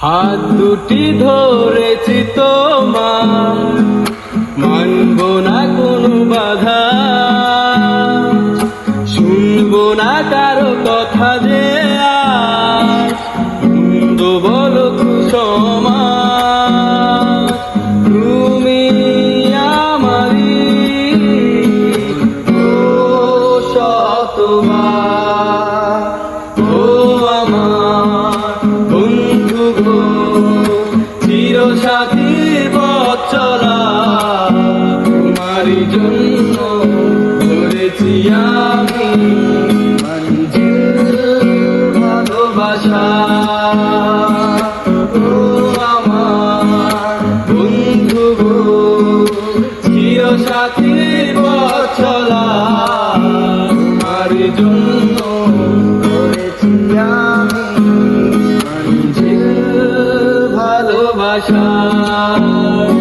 হাত দুটি ধরেছি তোমার। মানব না কোনো বাধা। শুনব না কারও কথা যে আর। মন্দ বলো সমাজ তুমি আমারি ও শতবার সাথীর পথ চলা। তোমারই জন্য করেছি আমি ভালোবাসা। ও আমার বন্ধু চলা। আমি মঞ্জিল ভালোবাসা